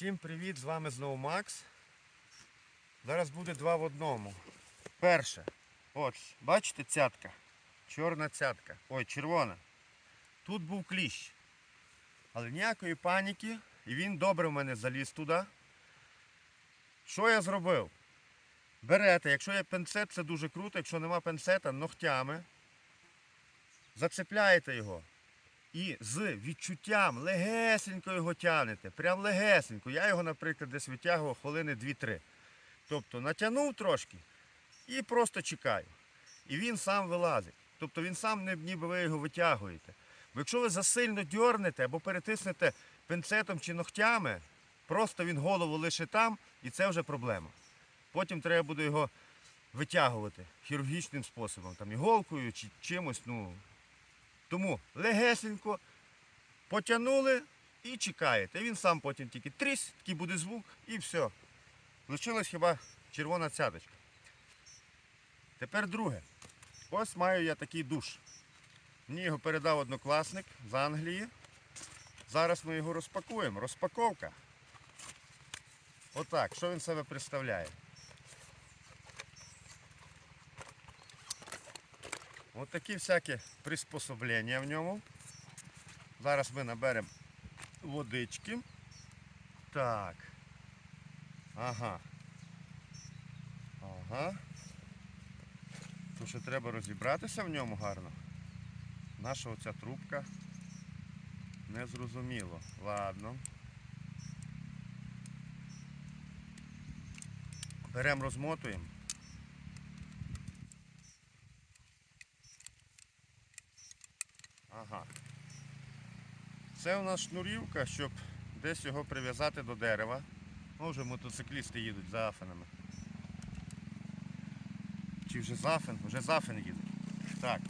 Всім привіт! З вами знову Макс. Зараз буде два в одному. Перше. От, бачите, цятка. Чорна цятка. Ой, червона. Тут був кліщ. Але ніякої паніки. І він добре в мене заліз туди. Що я зробив? Берете, якщо є пенцет, це дуже круто. Якщо нема пенцета, ногтями. Зацепляєте його. І з відчуттям легесенько його тягнете. Прям легесенько. Я його, наприклад, десь витягував хвилини 2-3. Тобто натягнув трошки і просто чекаю. І він сам вилазить. Тобто він сам ніби ви його витягуєте. Бо якщо ви засильно дьорнете або перетиснете пинцетом чи ногтями, просто він голову лише там, і це вже проблема. Потім треба буде його витягувати хірургічним способом, там іголкою чи чимось. ну, тому легесенько потягнули і чекаєте. Він сам потім тільки тріс, такий буде звук і все. Лишилась хіба червона цяточка. Тепер друге. Ось маю я такий душ. Мені його передав однокласник з Англії. Зараз ми його розпакуємо. Розпаковка. Отак, що він себе представляє. Ось такі всякі приспособлення в ньому. Зараз ми наберемо водички. Так. Ага. Ага. То що треба розібратися в ньому гарно. Наша оця трубка. Не зрозуміло. Ладно. Беремо, розмотуємо. Ага. Це у нас шнурівка, щоб десь його прив'язати до дерева. Ну, вже мотоциклісти їдуть за афенами. Чи вже зафен? Вже зафен їдуть. Так.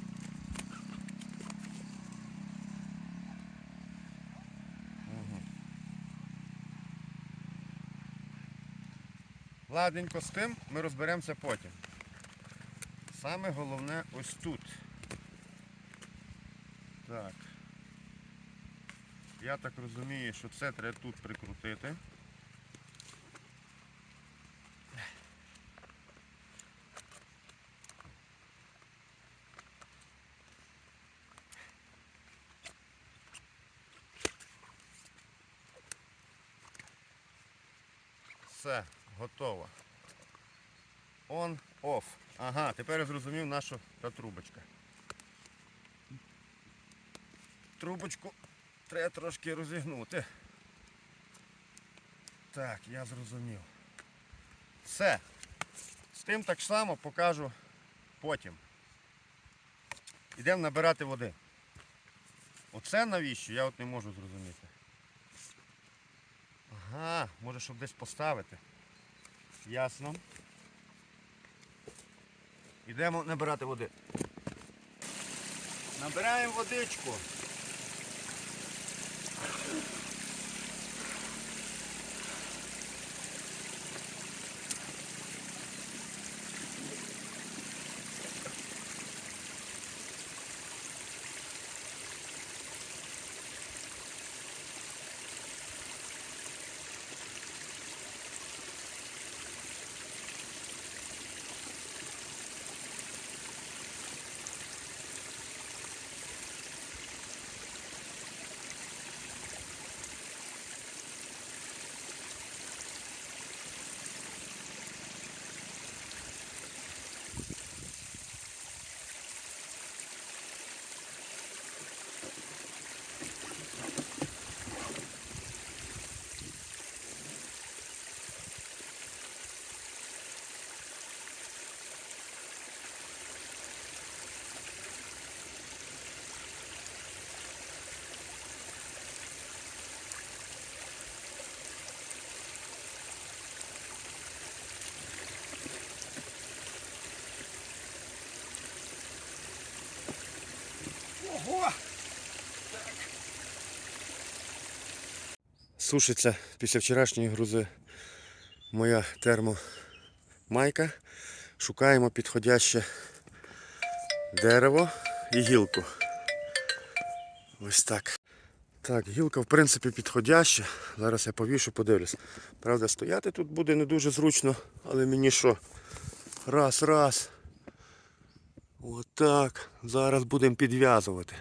Угу. Ладненько з тим ми розберемося потім. Саме головне ось тут. Так. Я так розумію, що це треба тут прикрутити. Все, готово. On, off. Ага, тепер я зрозумів наша та трубочка. Трубочку треба трошки розігнути. Так, я зрозумів. Все. З тим так само покажу потім. Йдемо набирати води. Оце навіщо? Я от не можу зрозуміти. Ага, може щоб десь поставити. Ясно. Йдемо набирати води. Набираємо водичку. Сушиться після вчорашньої грузи моя термомайка. Шукаємо підходяще дерево і гілку. Ось так. Так, гілка в принципі підходяща. Зараз я повішу, подивлюсь. Правда, стояти тут буде не дуже зручно, але мені що? Раз, раз. Отак. Зараз будемо підв'язувати.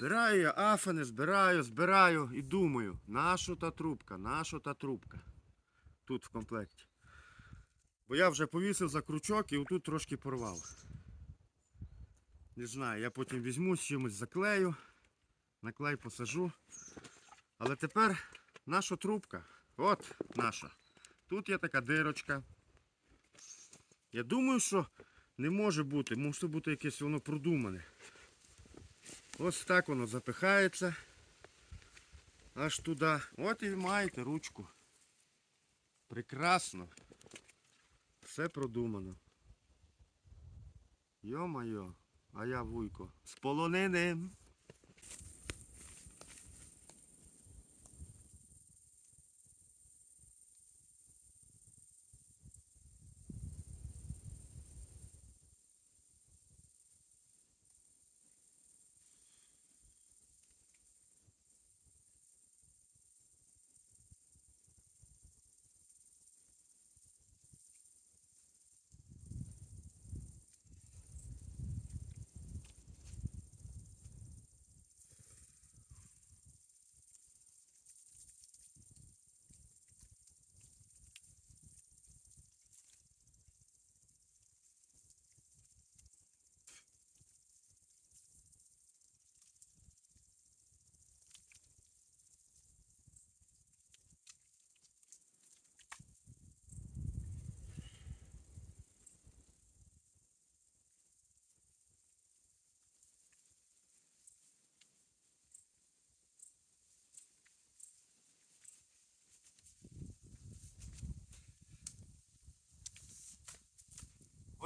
Збираю я афани, збираю, збираю і думаю, нашу та трубка, нашу та трубка. Тут в комплекті. Бо я вже повісив за крючок і отут трошки порвав. Не знаю, я потім візьму з чимось заклею, на клей посажу. Але тепер наша трубка, от наша. Тут є така дирочка. Я думаю, що не може бути, може бути якесь воно продумане. Ось так воно запихається. Аж туди. От і маєте ручку. Прекрасно. Все продумано. Йо-майо, а я вуйко. З полонини.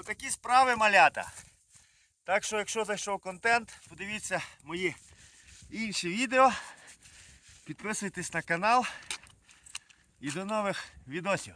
Отакі справи малята. Так що, якщо зайшов контент, подивіться мої інші відео. Підписуйтесь на канал. І до нових відосів.